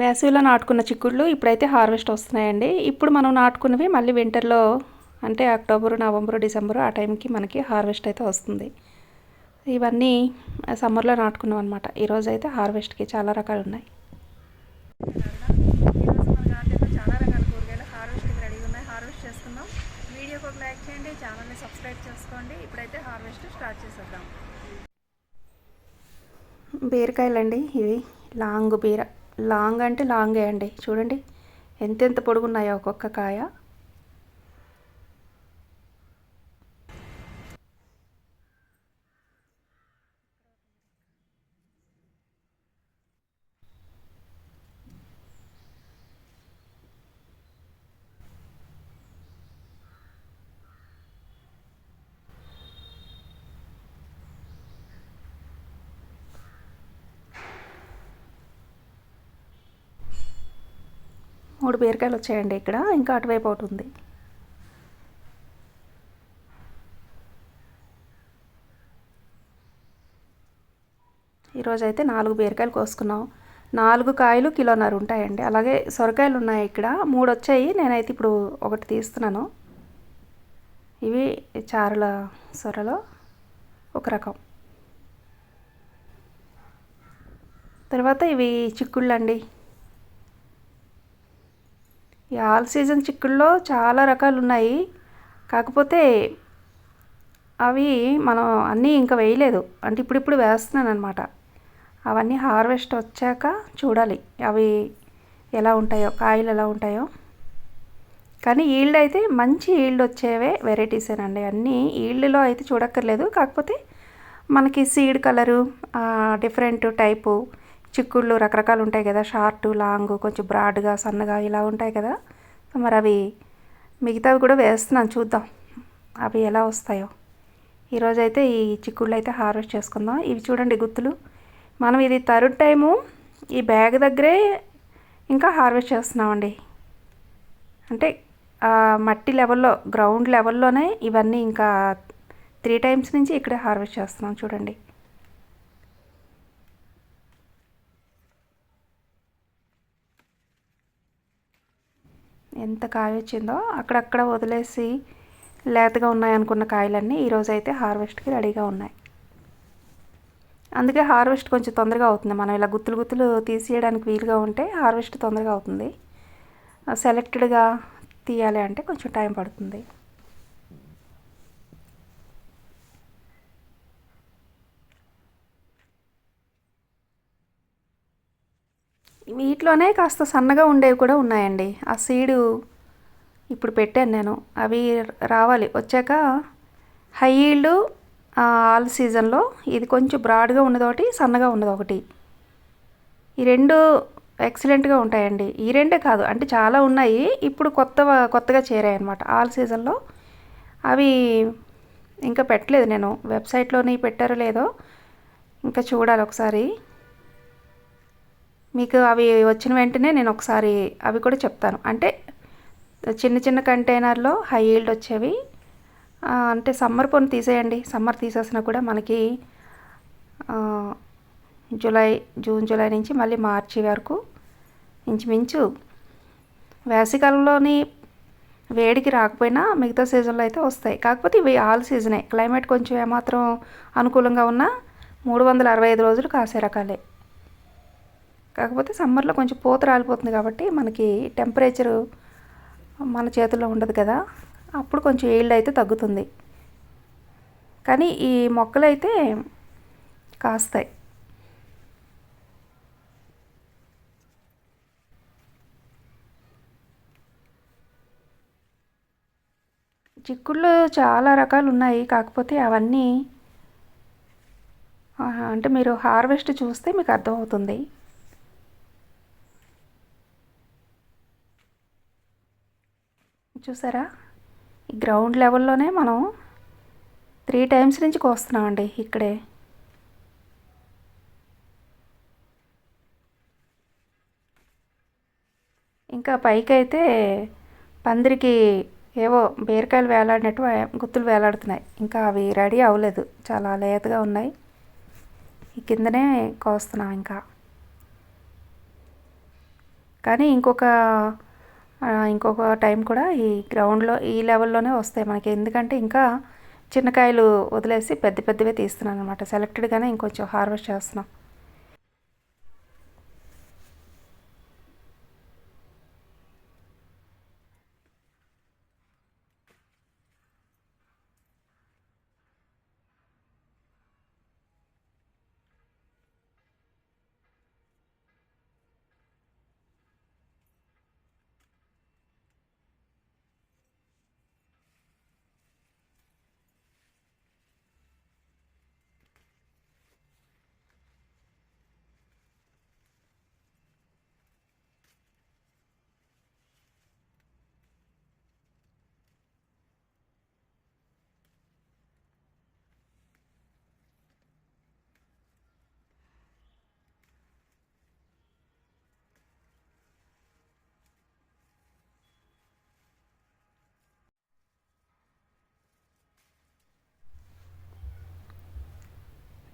వేసవిలో నాటుకున్న చిక్కుళ్ళు ఇప్పుడైతే హార్వెస్ట్ వస్తున్నాయండి. ఇప్పుడు మనం నాటుకున్నవి మళ్ళీ వింటర్లో అంటే అక్టోబర్ నవంబర్ డిసెంబర్ ఆ టైంకి మనకి హార్వెస్ట్ అయితే వస్తుంది. ఇవన్నీ సమ్మర్లో నాటుకున్నాం అనమాట ఈరోజు అయితే హార్వెస్ట్కి చాలా రకాలు ఉన్నాయి. చాలా రకాల కూరగాయలు హార్వెస్ట్కి రెడీగా ఉన్నాయి హార్వెస్ట్ చేసుకుందాం వీడియోకి ఒక లైక్ చేయండి ఛానల్ని సబ్స్క్రైబ్ చేసుకోండి ఇప్పుడైతే హార్వెస్ట్ స్టార్ట్ చేసేద్దాం బీరకాయలండి ఇవి. లాంగ్ బీర. లాంగ్ అంటే లాంగే అండి. చూడండి ఎంతెంత పొడుగున్నాయో ఒక్కొక్క కాయ. బీరకాయలు వచ్చాయండి ఇక్కడ ఇంకా అటువైపు ఒకటి ఉంది. ఈరోజు అయితే నాలుగు బీరకాయలు కోసుకున్నాం. నాలుగు కాయలు కిలోన్నర ఉంటాయండి. అలాగే సొరకాయలు ఉన్నాయి ఇక్కడ మూడు వచ్చాయి నేనైతే ఇప్పుడు ఒకటి తీస్తున్నాను. ఇవి చారుల సొరలో ఒక రకం. తర్వాత ఇవి చిక్కుళ్ళు అండి. ఈ ఆల్ సీజన్ చిక్కుల్లో చాలా రకాలు ఉన్నాయి కాకపోతే అవి మనం అన్నీ ఇంకా వేయలేదు. అంటే ఇప్పుడిప్పుడు వేస్తున్నాను అనమాట అవన్నీ హార్వెస్ట్ వచ్చాక చూడాలి. అవి ఎలా ఉంటాయో కాయలు ఎలా ఉంటాయో. కానీ ఈల్డ్ అయితే మంచి ఈల్డ్ వచ్చేవే వెరైటీసేనండి అన్నీ ఈల్డ్లో అయితే చూడక్కర్లేదు. కాకపోతే మనకి సీడ్ కలరు డిఫరెంట్ టైపు చిక్కుళ్ళు రకరకాలు ఉంటాయి కదా షార్ట్ లాంగ్ కొంచెం బ్రాడ్గా సన్నగా ఇలా ఉంటాయి కదా. మరి అవి మిగతావి కూడా వేస్తున్నాను చూద్దాం. అవి ఎలా వస్తాయో. ఈరోజైతే ఈ చిక్కుళ్ళు అయితే హార్వెస్ట్ చేసుకుందాం. ఇవి చూడండి గుత్తులు. మనం ఇది థర్డ్ టైము ఈ బ్యాగ్ దగ్గరే ఇంకా హార్వెస్ట్ చేస్తున్నామండి. అంటే మట్టి లెవెల్లో గ్రౌండ్ లెవెల్లోనే ఇవన్నీ ఇంకా త్రీ టైమ్స్ నుంచి ఇక్కడే హార్వెస్ట్ చేస్తున్నాం చూడండి. ఎంత కాయ వచ్చిందో అక్కడక్కడ వదిలేసి లేతగా ఉన్నాయనుకున్న కాయలన్నీ ఈరోజు అయితే హార్వెస్ట్కి రెడీగా ఉన్నాయి. అందుకే హార్వెస్ట్ కొంచెం తొందరగా అవుతుంది. మనం ఇలా గుత్తులు గుత్తులు తీసేయడానికి వీలుగా ఉంటే హార్వెస్ట్ తొందరగా అవుతుంది. సెలెక్టెడ్గా తీయాలి అంటే కొంచెం టైం పడుతుంది. వీటిలోనే కాస్త సన్నగా ఉండేవి కూడా ఉన్నాయండి. ఆ సీడు ఇప్పుడు పెట్టాను నేను. అవి రావాలి. వచ్చాక హై ఈల్డ్ ఆల్ సీజన్లో ఇది కొంచెం బ్రాడ్గా ఉన్నది ఒకటి సన్నగా ఉన్నది ఒకటి. ఈ రెండు ఎక్సలెంట్గా ఉంటాయండి. ఈ రెండే కాదు అంటే చాలా ఉన్నాయి. ఇప్పుడు కొత్త కొత్తగా చేరాయి అనమాట ఆల్ సీజన్లో. అవి ఇంకా పెట్టలేదు నేను. వెబ్సైట్లోని పెట్టారో లేదో ఇంకా చూడాలి ఒకసారి. మీకు అవి వచ్చిన వెంటనే నేను ఒకసారి అవి కూడా చెప్తాను. అంటే చిన్న చిన్న కంటైనర్లో హై ఈల్డ్ వచ్చేవి. అంటే సమ్మర్ పొన్ను తీసేయండి. సమ్మర్ తీసేసినా కూడా మనకి జూలై జూన్ జూలై నుంచి మళ్ళీ మార్చి వరకు ఇంచుమించు వేసవికాలంలోని వేడికి రాకపోయినా మిగతా సీజన్లో అయితే వస్తాయి. కాకపోతే ఇవి ఆల్ సీజనే. క్లైమేట్ కొంచెం ఏమాత్రం అనుకూలంగా ఉన్నా మూడు వందల అరవై ఐదు రోజులు కాసే రకాలే. కాకపోతే సమ్మర్లో కొంచెం పూత రాలిపోతుంది కాబట్టి మనకి టెంపరేచరు మన చేతుల్లో ఉండదు కదా. అప్పుడు కొంచెం ఈల్డ్ అయితే తగ్గుతుంది. కానీ ఈ మొక్కలు అయితే కాస్తాయి. చిక్కుళ్ళు చాలా రకాలు ఉన్నాయి. కాకపోతే అవన్నీ అంటే మీరు హార్వెస్ట్ చూస్తే మీకు అర్థమవుతుంది. చూసారా? ఈ గ్రౌండ్ లెవెల్లోనే మనం త్రీ టైమ్స్ నుంచి కోస్తున్నామండి ఇక్కడే. ఇంకా పైకి అయితే పందిరికి ఏవో బీరకాయలు వేలాడినట్టు గుత్తులు వేలాడుతున్నాయి. ఇంకా అవి రెడీ అవ్వలేదు. చాలా లేతగా ఉన్నాయి. ఈ కిందనే కోస్తున్నాం ఇంకా. కానీ ఇంకొక ఇంకొక టైం కూడా ఈ గ్రౌండ్లో ఈ లెవెల్లోనే వస్తాయి మనకి. ఎందుకంటే ఇంకా చిన్నకాయలు వదిలేసి పెద్ద పెద్దవే తీస్తున్నాను అనమాట సెలెక్టెడ్గానే ఇంకొంచెం హార్వెస్ట్ చేస్తున్నాం.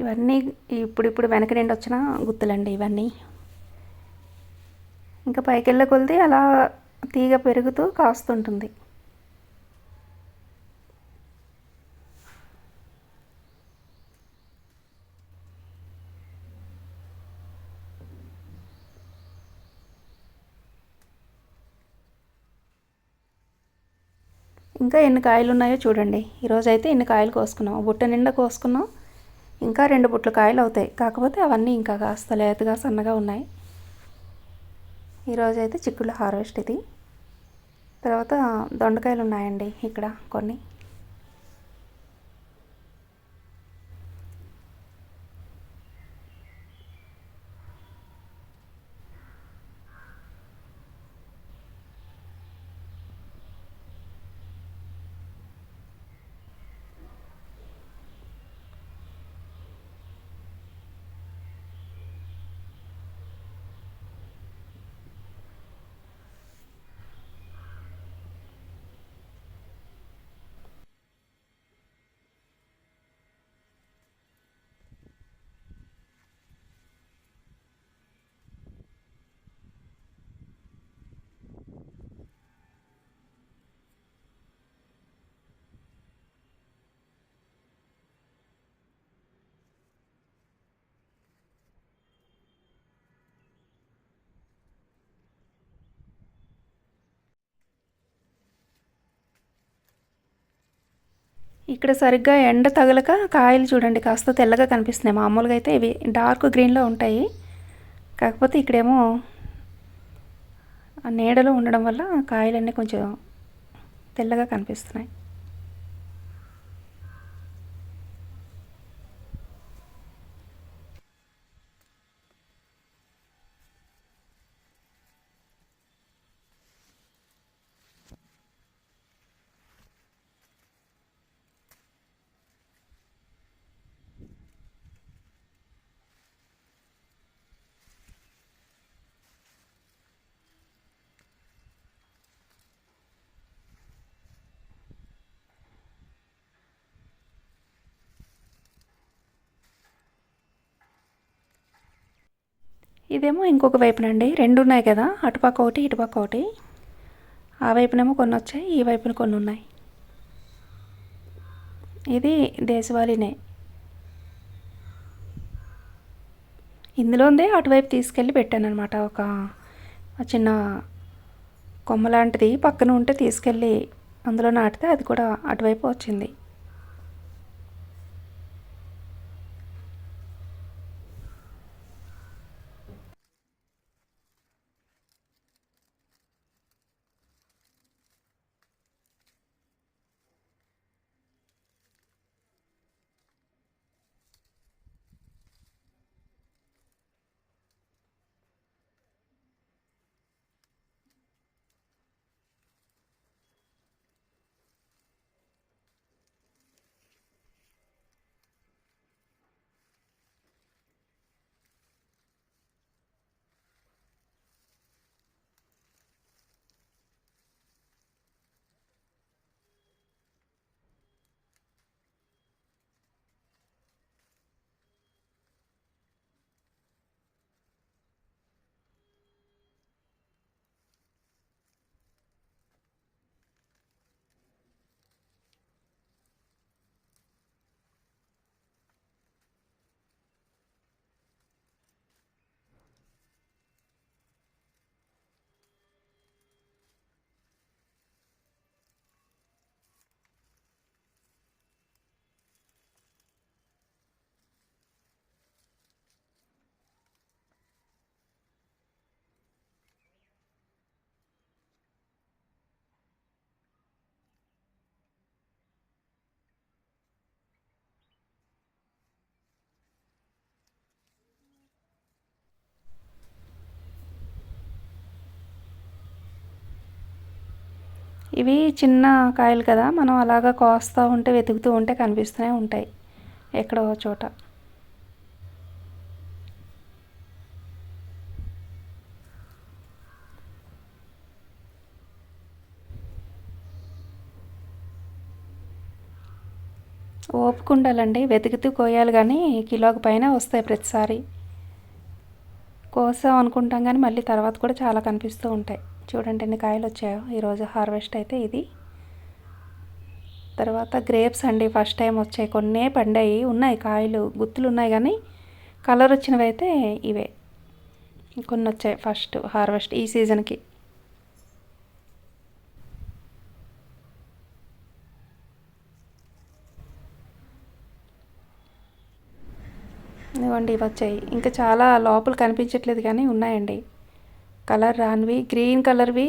ఇవన్నీ ఇప్పుడు ఇప్పుడు వెనక నుండి వచ్చిన గుర్తులండి ఇవన్నీ. ఇంకా పైకెళ్ళ కొలిది అలా తీగ పెరుగుతూ కాస్తుంటుంది. ఇంకా ఎన్ని కాయలు ఉన్నాయో చూడండి. ఈరోజైతే ఎన్ని కాయలు కోసుకున్నాం? బుట్ట నిండా కోసుకున్నాం. ఇంకా రెండు బుట్టలు కాయలు అవుతాయి. కాకపోతే అవన్నీ ఇంకా కాస్త లేతగా సన్నగా ఉన్నాయి. ఈరోజైతే అయితే హార్వెస్ట్ ఇది. తర్వాత దొండకాయలు ఉన్నాయండి ఇక్కడ కొన్ని. ఇక్కడ సరిగ్గా ఎండ తగలక కాయలు చూడండి కాస్త తెల్లగా కనిపిస్తున్నాయి. మామూలుగా అయితే ఇవి డార్క్ గ్రీన్లో ఉంటాయి. కాకపోతే ఇక్కడేమో ఆ నీడలో ఉండడం వల్ల కాయలన్నీ కొంచెం తెల్లగా కనిపిస్తున్నాయి. ఇదేమో ఇంకొక వైపునండి. రెండు ఉన్నాయి కదా. అటుపక్క ఒకటి ఇటుపక్క ఒకటి. ఆ వైపునేమో కొన్ని వచ్చాయి ఈ వైపున కొన్ని ఉన్నాయి ఇది దేశవాళీనే. ఇందులోందే అటువైపు తీసుకెళ్ళి పెట్టాను అనమాట ఒక చిన్న కొమ్మ లాంటిది పక్కన ఉంటే తీసుకెళ్ళి అందులో నాటితే అది కూడా అటువైపు వచ్చింది. ఇవి చిన్న కాయలు కదా మనం అలాగా కోస్తూ ఉంటే వెతుకుతూ ఉంటే కనిపిస్తూనే ఉంటాయి. ఎక్కడో చోట. ఓపుకుండాలండి. వెతుకుతూ కోయాలి కానీ కిలోకి పైన వస్తాయి ప్రతిసారి. కోసాం అనుకుంటాం కానీ మళ్ళీ తర్వాత కూడా చాలా కనిపిస్తూ ఉంటాయి. చూడండి ఎన్ని కాయలు వచ్చాయో. ఈరోజు హార్వెస్ట్ అయితే ఇది. తర్వాత గ్రేప్స్ అండి ఫస్ట్ టైం వచ్చాయి. కొన్నే పండాయి ఉన్నాయి కాయలు గుత్తులు ఉన్నాయి కానీ కలర్ వచ్చినవి అయితే ఇవే. కొన్ని వచ్చాయి ఫస్ట్ హార్వెస్ట్ ఈ సీజన్కి ఇవ్వండి ఇవి వచ్చాయి. ఇంకా చాలా లోపల కనిపించట్లేదు కానీ ఉన్నాయండి. కలర్ రానివి గ్రీన్ కలర్వి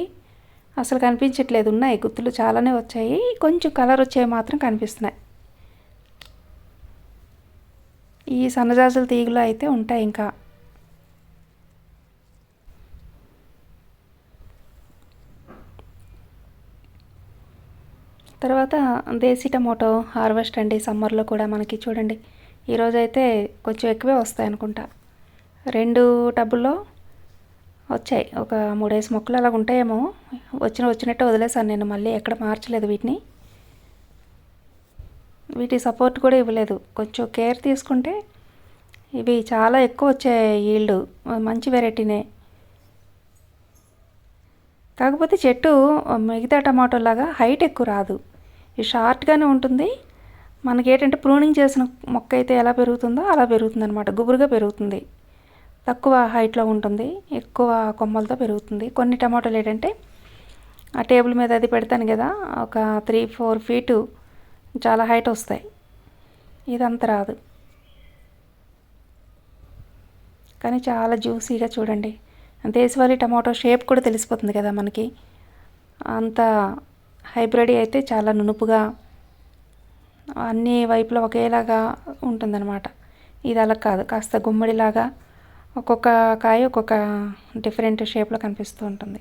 అసలు కనిపించట్లేదు. ఉన్నాయి గుత్తులు చాలానే వచ్చాయి. కొంచెం కలర్ వచ్చేవి మాత్రం కనిపిస్తున్నాయి. ఈ సన్నజాజుల తీగులు అయితే ఉంటాయి ఇంకా. తర్వాత దేశీ టమోటో హార్వెస్ట్ అండి సమ్మర్లో కూడా మనకి చూడండి. ఈరోజైతే కొంచెం ఎక్కువే వస్తాయి అనుకుంటా రెండు టబ్బుల్లో వచ్చాయి. ఒక మూడేసి మొక్కలు అలా ఉంటాయేమో. వచ్చిన వచ్చినట్టు వదిలేసాను నేను. మళ్ళీ ఎక్కడ మార్చలేదు వీటిని. వీటి సపోర్ట్ కూడా ఇవ్వలేదు. కొంచెం కేర్ తీసుకుంటే ఇవి చాలా ఎక్కువ వచ్చాయి ఈల్డ్. మంచి వెరైటీనే కాకపోతే చెట్టు మిగతా టమాటో లాగా హైట్ ఎక్కువ రాదు. ఇది షార్ట్గానే ఉంటుంది. మనకి ఏంటంటే ప్రూనింగ్ చేసిన మొక్క అయితే ఎలా పెరుగుతుందో అలా పెరుగుతుంది అనమాట గుబురుగా పెరుగుతుంది. తక్కువ హైట్లో ఉంటుంది ఎక్కువ కొమ్మలతో పెరుగుతుంది. కొన్ని టమాటోలు ఏంటంటే ఆ టేబుల్ మీద అది పెడతాను కదా ఒక త్రీ ఫోర్ ఫీటు చాలా హైట్ వస్తాయి. ఇదంత రాదు. కానీ చాలా జ్యూసీగా చూడండి. దేశవాళీ టమాటో షేప్ కూడా తెలిసిపోతుంది కదా మనకి. అంత హైబ్రిడ్ అయితే చాలా నునుపుగా అన్ని వైపులా ఒకేలాగా ఉంటుందన్నమాట. ఇది అలా కాదు. కాస్త గుమ్మడిలాగా ఒక్కొక్క కాయ ఒక్కొక్క డిఫరెంట్ షేప్లో కనిపిస్తూ ఉంటుంది.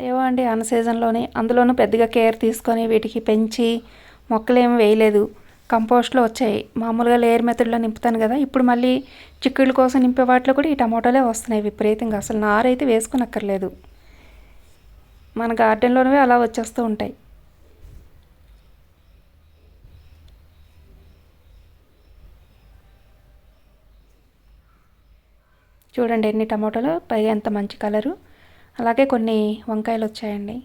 ఏవో అండి అన్ సీజన్లోనే. అందులోనూ పెద్దగా కేర్ తీసుకొని వీటికి పెంచి మొక్కలు ఏమి వేయలేదు. కంపోస్ట్లో వచ్చాయి. మామూలుగా లేయర్ మెథడ్లో నింపుతాను కదా. ఇప్పుడు మళ్ళీ చిక్కుళ్ళ కోసం నింపే వాటిలో కూడా ఈ టమాటోలే వస్తున్నాయి విపరీతంగా. అసలు నారైతే వేసుకునక్కర్లేదు. మన గార్డెన్లోనే అలా వచ్చేస్తూ ఉంటాయి. చూడండి ఎన్ని టమాటోలు. పైగా ఎంత మంచి కలరు. అలాగే కొన్ని వంకాయలు వచ్చాయండి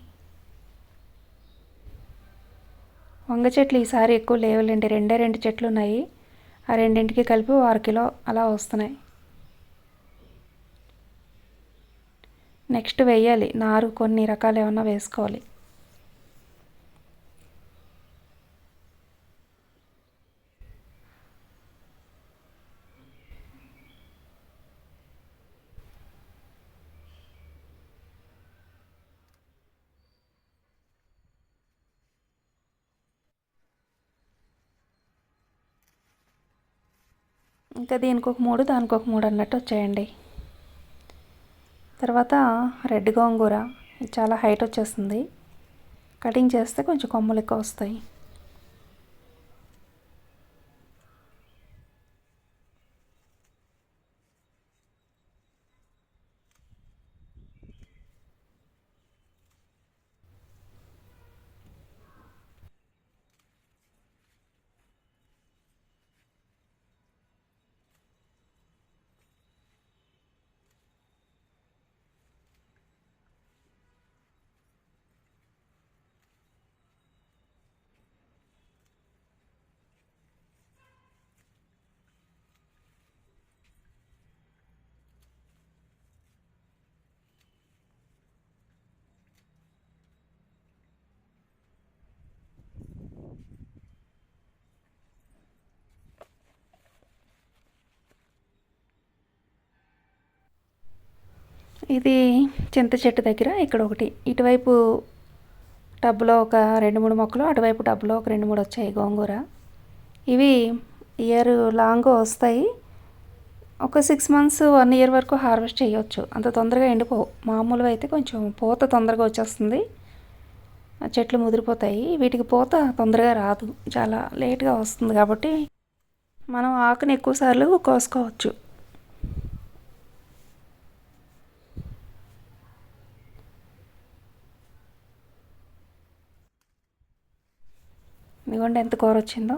వంగ చెట్లు ఈసారి ఎక్కువ లేవులేండి. రెండే రెండు చెట్లు ఉన్నాయి ఆ రెండింటికి కలిపి ఆరు కిలో అలా వస్తున్నాయి. నెక్స్ట్ వేయాలి. నారు కొన్ని రకాలు ఏమన్నా వేసుకోవాలి. ఇంకా దీనికి ఒక మూడు దానికి ఒక మూడు అన్నట్టు వచ్చాయండి. తర్వాత రెడ్ గోంగూర చాలా హైట్ వచ్చేస్తుంది. కటింగ్ చేస్తే కొంచెం కొమ్మలు ఎక్కువ వస్తాయి. ఇది చింత చెట్టు దగ్గర ఇక్కడ ఒకటి ఇటువైపు టబ్లో ఒక రెండు మూడు మొక్కలు అటువైపు టబ్లో ఒక రెండు మూడు వచ్చాయి గోంగూర. ఇవి ఇయర్ లాంగ్ వస్తాయి. ఒక సిక్స్ మంత్స్ వన్ ఇయర్ వరకు హార్వెస్ట్ చేయొచ్చు. అంత తొందరగా ఎండిపోవు. మామూలుగా అయితే కొంచెం పూత తొందరగా వచ్చేస్తుంది. చెట్లు ముదిరిపోతాయి. వీటికి పూత తొందరగా రాదు. చాలా లేట్గా వస్తుంది కాబట్టి మనం ఆకుని ఎక్కువసార్లు కోసుకోవచ్చు. ఇదిగోండి ఎంత కూర వచ్చిందో.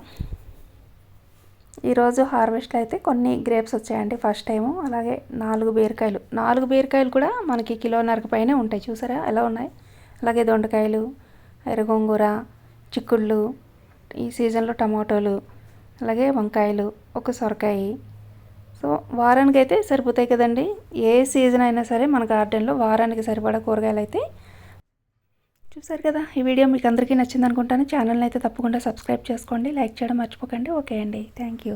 ఈరోజు హార్వెస్ట్ అయితే కొన్ని గ్రేప్స్ వచ్చాయండి ఫస్ట్ టైము. అలాగే నాలుగు బీరకాయలు. నాలుగు బీరకాయలు కూడా మనకి కిలోన్నరకు పైనే ఉంటాయి. చూసారా? ఎలా ఉన్నాయి? అలాగే దొండకాయలు ఎర్రగొంగూర చిక్కుళ్ళు ఈ సీజన్లో టమాటోలు అలాగే వంకాయలు ఒక సొరకాయ. సో వారానికి అయితే సరిపోతాయి కదండి. ఏ సీజన్ అయినా సరే మన గార్డెన్లో వారానికి సరిపడా కూరగాయలు అయితే చూసారు కదా? ఈ వీడియో మీకు అందరికీ నచ్చింది అనుకుంటాను ఛానల్ని అయితే తప్పకుండా సబ్స్క్రైబ్ చేసుకోండి. లైక్ చేయడం మర్చిపోకండి. ఓకే అండి. Thank you.